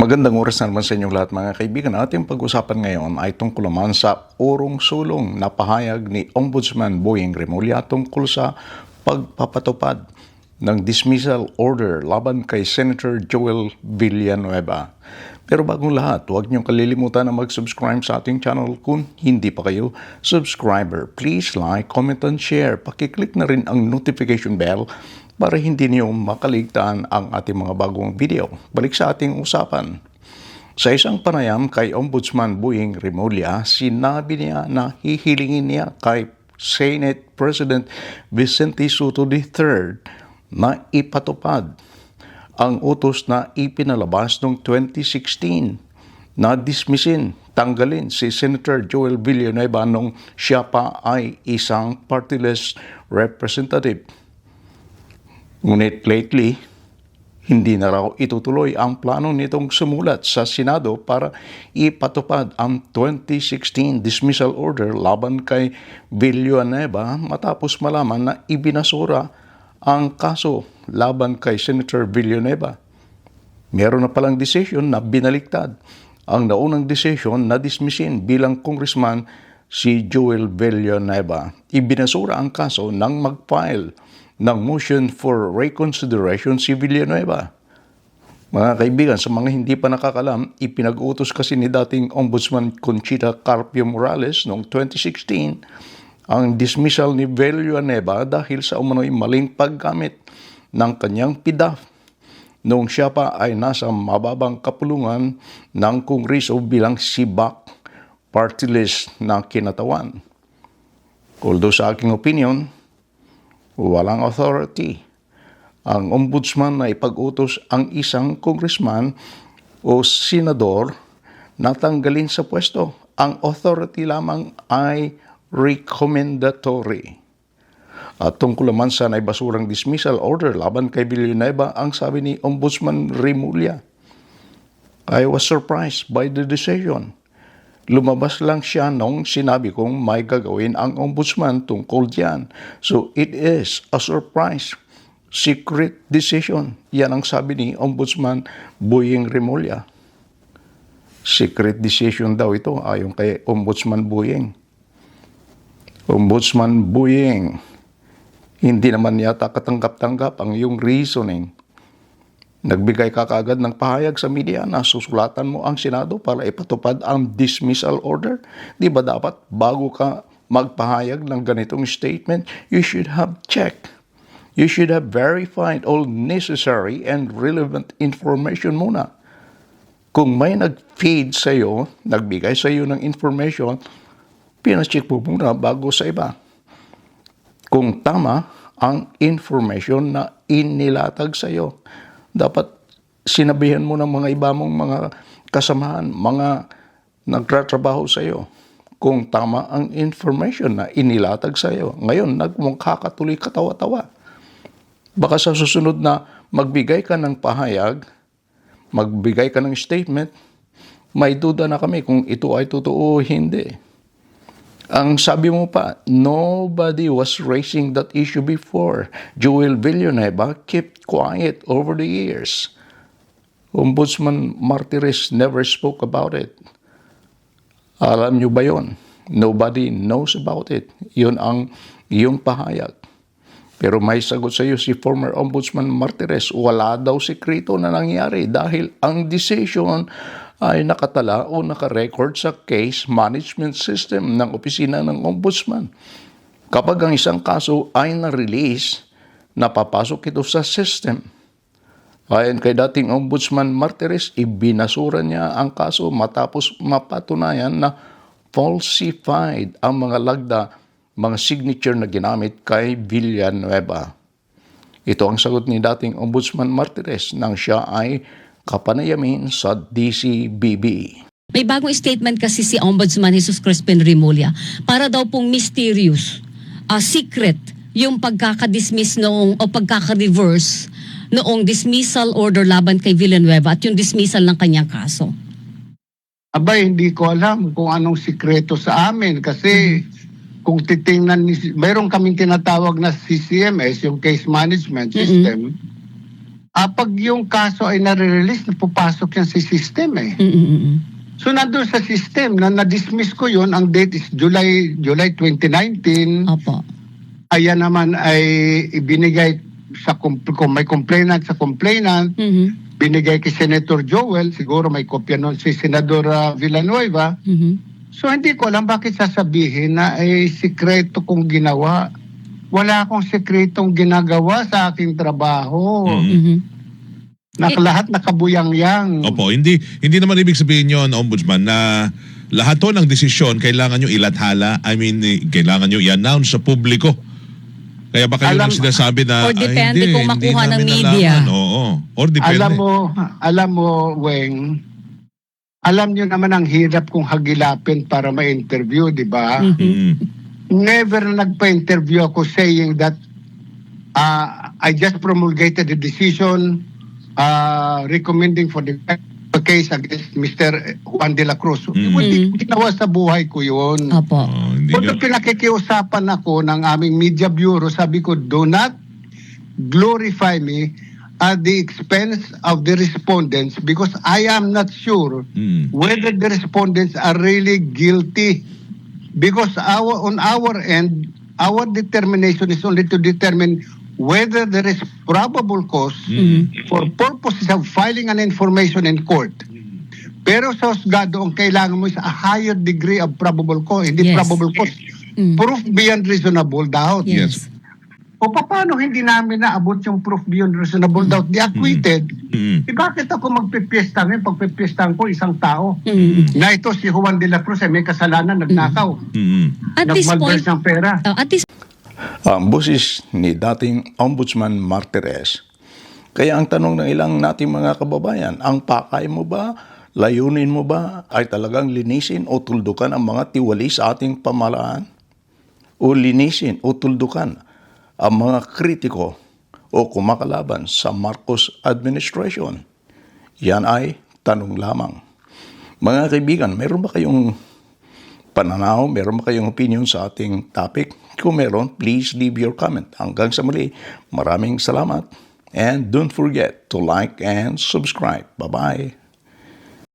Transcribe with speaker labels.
Speaker 1: Magandang oras na naman sa inyong lahat mga kaibigan. Ating pag-usapan ngayon ay tungkol naman sa urong sulong na pahayag ni Ombudsman Boying Remulla tungkol sa pagpapatupad ng dismissal order laban kay Senator Joel Villanueva. Pero bagong lahat, huwag niyong kalilimutan na mag-subscribe sa ating channel kung hindi pa kayo subscriber. Please like, comment, and share. Pakiclick na rin ang notification bell para hindi niyo makaligtaan ang ating mga bagong video. Balik sa ating usapan. Sa isang panayam kay Ombudsman Boying Remulla, sinabi niya na hihilingin niya kay Senate President Vicente Soto III na ipatupad ang utos na ipinalabas noong 2016 na dismissin, tanggalin si Senator Joel Villanueva nung siya pa ay isang partyless representative. Ngunit lately, hindi na raw itutuloy ang plano nitong sumulat sa Senado para ipatupad ang 2016 dismissal order laban kay Villanueva matapos malaman na ibinasura ang kaso laban kay Senator Villanueva. Meron na palang desisyon na binaliktad ang naunang desisyon na dismissin bilang congressman si Joel Villanueva. Ibinasura ang kaso nang mag-file ng motion for reconsideration si Villanueva. Mga kaibigan, sa mga hindi pa nakakalam, ipinag-utos kasi ni dating Ombudsman Conchita Carpio Morales noong 2016 ang dismissal ni Villanueva dahil sa umano'y maling paggamit ng kanyang PIDAF noong siya pa ay nasa mababang kapulungan ng Kongreso bilang sibak party list na kinatawan. Although sa aking opinion, walang authority ang ombudsman na ipag-utos ang isang congressman o senador na tanggalin sa pwesto. Ang authority lamang ay recommendatory. At tungkol naman sa naibasurang dismissal order laban kay Villanueva, ang sabi ni Ombudsman Remulla, I was surprised by the decision. Lumabas lang siya nung sinabi kong may gagawin ang ombudsman tungkol diyan. So it is a surprise. Secret decision. Yan ang sabi ni Ombudsman Boying Remulla. Secret decision daw ito ayon kay Ombudsman Boying. Ombudsman Boying, hindi naman yata katanggap-tanggap ang iyong reasoning. Nagbigay ka kaagad ng pahayag sa media na susulatan mo ang Senado para ipatupad ang dismissal order. Di ba dapat bago ka magpahayag ng ganitong statement, you should have checked. You should have verified all necessary and relevant information muna. Kung may nag-feed sa iyo, nagbigay sa iyo ng information, pinacheck mo muna bago sa iba. Kung tama ang information na inilatag sa iyo, dapat sinabihan mo ng mga iba mong mga kasamahan, mga nagtatrabaho sa iyo kung tama ang information na inilatag sa iyo. Ngayon, nagmukha ka tuloy katawa-tawa. Baka sa susunod na magbigay ka ng pahayag, magbigay ka ng statement, may duda na kami kung ito ay totoo o hindi. Ang sabi mo pa, nobody was raising that issue before. Joel Villanueva kept quiet over the years. Ombudsman Martires never spoke about it. Alam nyo ba yon? Nobody knows about it. Yun ang iyong pahayag. Pero may sagot sa iyo si former Ombudsman Martires, wala daw sekreto na nangyari dahil ang decision ay nakatala o nakarecord sa case management system ng opisina ng Ombudsman. Kapag ang isang kaso ay na-release, napapasok ito sa system. Ayon kay dating Ombudsman Martires, ibinasura niya ang kaso matapos mapatunayan na falsified ang mga lagda, mga signature na ginamit kay Villanueva. Ito ang sagot ni dating Ombudsman Martires nang siya ay kapanayamin sa DCBB.
Speaker 2: May bagong statement kasi si Ombudsman Jesus Crispin Remulla para daw pong mysterious, ah, secret, yung pagkakadismiss noong o pagkaka-reverse noong dismissal order laban kay Villanueva at yung dismissal ng kanyang kaso.
Speaker 3: Abay, hindi ko alam kung anong sikreto sa amin kasi kung titingnan, ni- meron kaming tinatawag na CCMS, yung Case Management System. Ah, pag yung kaso ay nare-release, napupasok yan sa system eh.
Speaker 2: Mm, mm, mm.
Speaker 3: So nandun sa system na na-dismiss ko yun, ang date is July July 2019.
Speaker 2: Opo.
Speaker 3: Ayan naman ay ibinigay sa kung may complainant sa complainant,
Speaker 2: Mhm.
Speaker 3: binigay kay Senator Joel, siguro may kopya nun si Senador ah, Villanueva.
Speaker 2: Mhm.
Speaker 3: So hindi ko alam bakit sasabihin na ay sikreto kong ginawa. Wala akong sikretong ginagawa sa aking trabaho.
Speaker 4: Mm.
Speaker 2: Mhm.
Speaker 3: Nak lahat nakabuyang-yang.
Speaker 4: Opo, hindi hindi naman ibig sabihin yon ombudsman na lahat to ng desisyon kailangan nyo ilathala. I mean, eh, kailangan nyo i-announce sa publiko. Kaya baka yun
Speaker 3: Alam-
Speaker 4: ang sinasabi na
Speaker 2: Or depende
Speaker 4: "Ay, hindi,
Speaker 2: kung
Speaker 4: hindi
Speaker 2: makuha ng media."
Speaker 4: nalaman." Oo. Or depende.
Speaker 3: Alam mo, alam mo, Weng, alam nyo naman ang hirap kong hagilapin para ma-interview, di ba?
Speaker 2: Mhm.
Speaker 3: Never na nagpa-interview ako saying that uh, I just promulgated the decision uh, recommending for the case against Mr. Juan de la Cruz.
Speaker 4: Mm.
Speaker 3: Hindi ko ginawa sa buhay ko yun.
Speaker 2: Opo.
Speaker 4: Oh, nyo-
Speaker 3: pinakikiusapan ako ng aming media bureau, sabi ko, do not glorify me at the expense of the respondents because I am not sure
Speaker 4: Mm.
Speaker 3: whether the respondents are really guilty because our on our end our determination is only to determine whether there is probable cause
Speaker 4: Mm.
Speaker 3: for purposes of filing an information in court. Pero sa husgado, ang kailangan mo is a higher degree of probable cause, hindi
Speaker 2: Yes.
Speaker 3: probable cause.
Speaker 2: Mm.
Speaker 3: Proof beyond reasonable doubt.
Speaker 2: Yes.
Speaker 3: O paano hindi namin naabot yung proof beyond reasonable doubt? Di acquitted.
Speaker 4: Mm.
Speaker 3: Eh bakit ako magpipiesta ngayon? Pagpipiestahan ko isang tao
Speaker 2: Mm.
Speaker 3: na ito si Juan de la Cruz ay may kasalanan, nagnakaw,
Speaker 4: Mm.
Speaker 2: At this point,
Speaker 3: nagmalverse ng pera.
Speaker 2: uh, at this
Speaker 1: Ang boses ni dating Ombudsman Martires. Kaya ang tanong ng ilang nating mga kababayan, ang pakay mo ba, layunin mo ba ay talagang linisin o tuldukan ang mga tiwali sa ating pamalaan? O linisin o tuldukan ang mga kritiko o kumakalaban sa Marcos administration? Yan ay tanong lamang. Mga kaibigan, mayroon ba kayong pananaw, meron ba kayong opinion sa ating topic? Kung meron, please leave your comment. Hanggang sa muli, maraming salamat. And don't forget to like and subscribe. Bye-bye.